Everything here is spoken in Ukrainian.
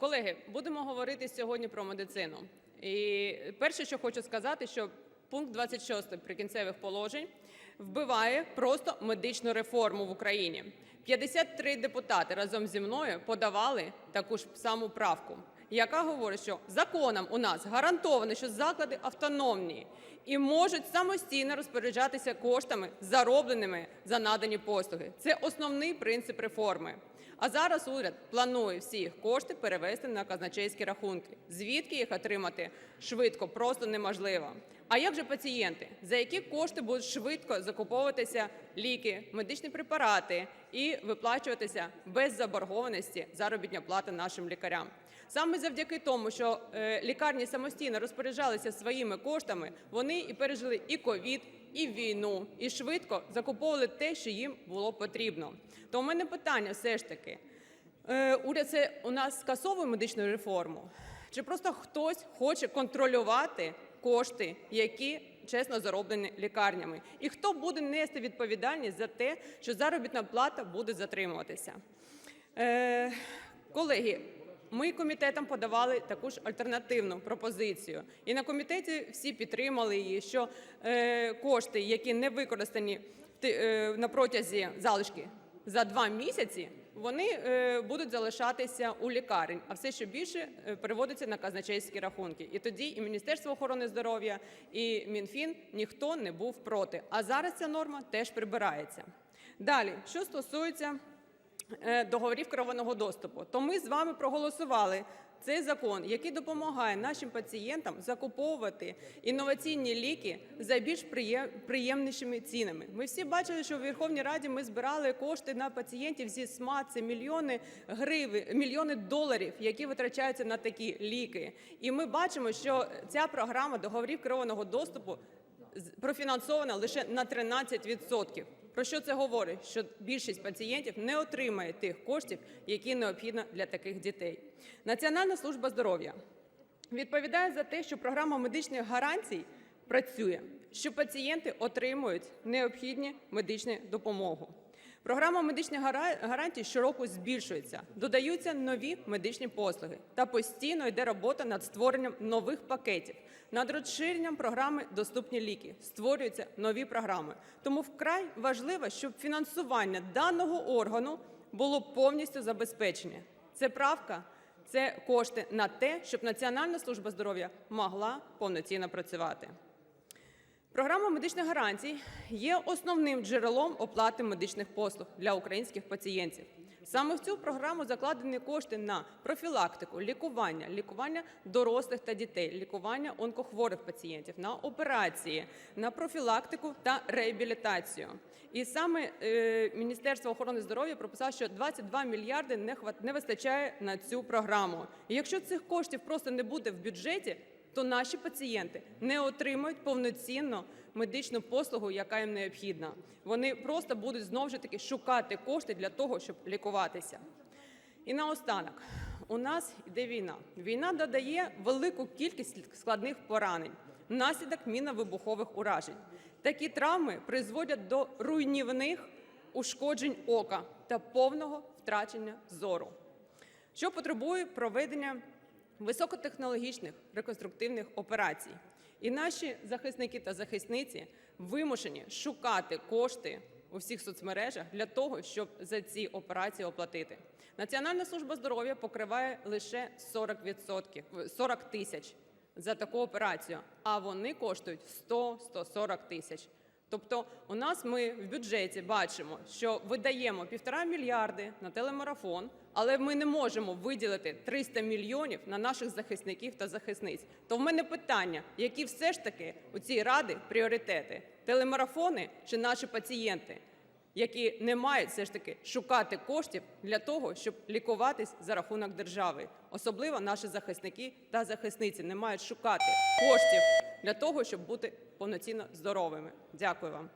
Колеги, будемо говорити сьогодні про медицину. І перше, що хочу сказати, що пункт 26 прикінцевих положень вбиває просто медичну реформу в Україні. 53 депутати разом зі мною подавали таку ж саму правку, яка говорить, що законом у нас гарантовано, що заклади автономні і можуть самостійно розпоряджатися коштами, заробленими за надані послуги. Це основний принцип реформи. А зараз уряд планує всі їх кошти перевести на казначейські рахунки. Звідки їх отримати швидко просто неможливо. А як же пацієнти? За які кошти будуть швидко закуповуватися ліки, медичні препарати і виплачуватися без заборгованості заробітня плата нашим лікарям? Саме завдяки тому, що е, лікарні самостійно розпоряджалися своїми коштами, вони і пережили і ковід, і війну, і швидко закуповували те, що їм було потрібно. То у мене питання все ж таки: е, уряд це у нас скасовує медичну реформу, чи просто хтось хоче контролювати кошти, які чесно зароблені лікарнями? І хто буде нести відповідальність за те, що заробітна плата буде затримуватися? Е, колеги, ми комітетом подавали таку ж альтернативну пропозицію, і на комітеті всі підтримали її, що е, кошти, які не використані е, на протязі залишки за два місяці, вони е, будуть залишатися у лікарень, а все, що більше, переводиться на казначейські рахунки. І тоді і Міністерство охорони здоров'я, і Мінфін ніхто не був проти. А зараз ця норма теж прибирається. Далі, що стосується договорів керованого доступу, то ми з вами проголосували цей закон, який допомагає нашим пацієнтам закуповувати інноваційні ліки за більш приємнішими цінами. Ми всі бачили, що в Верховній Раді ми збирали кошти на пацієнтів зі СМА, це мільйони гривень, мільйони доларів, які витрачаються на такі ліки. І ми бачимо, що ця програма договорів керованого доступу профінансована лише на 13%. Про що це говорить? Що більшість пацієнтів не отримає тих коштів, які необхідно для таких дітей. Національна служба здоров'я відповідає за те, що програма медичних гарантій працює, що пацієнти отримують необхідні медичну допомогу. Програма медичних гарантій щороку збільшується, додаються нові медичні послуги та постійно йде робота над створенням нових пакетів, над розширенням програми Доступні ліки. Створюються нові програми. Тому вкрай важливо, щоб фінансування даного органу було повністю забезпечене. Це правка, це кошти на те, щоб Національна служба здоров'я могла повноцінно працювати. Програма медичних гарантій є основним джерелом оплати медичних послуг для українських пацієнтів. Саме в цю програму закладені кошти на профілактику, лікування, лікування дорослих та дітей, лікування онкохворих пацієнтів, на операції, на профілактику та реабілітацію. І саме е, Міністерство охорони здоров'я прописало, що 22 мільярди не хват не вистачає на цю програму. І якщо цих коштів просто не буде в бюджеті, то наші пацієнти не отримають повноцінно медичну послугу, яка їм необхідна. Вони просто будуть знову ж таки шукати кошти для того, щоб лікуватися. І наостанок, у нас йде війна. Війна додає велику кількість складних поранень внаслідок мінно-вибухових уражень. Такі травми призводять до руйнівних ушкоджень ока та повного втрачення зору що потребує проведення високотехнологічних реконструктивних операцій. І наші захисники та захисниці вимушені шукати кошти у всіх соцмережах для того, щоб за ці операції оплатити. Національна служба здоров'я покриває лише 40%, 40 тисяч за таку операцію, а вони коштують 100-140 тисяч. Тобто, у нас ми в бюджеті бачимо, що видаємо півтора мільярди на телемарафон, але ми не можемо виділити 300 мільйонів на наших захисників та захисниць. То в мене питання: які все ж таки у цій ради пріоритети: телемарафони чи наші пацієнти, які не мають все ж таки шукати коштів для того, щоб лікуватись за рахунок держави? Особливо наші захисники та захисниці не мають шукати коштів для того, щоб бути повноцінно здоровими. Дякую вам.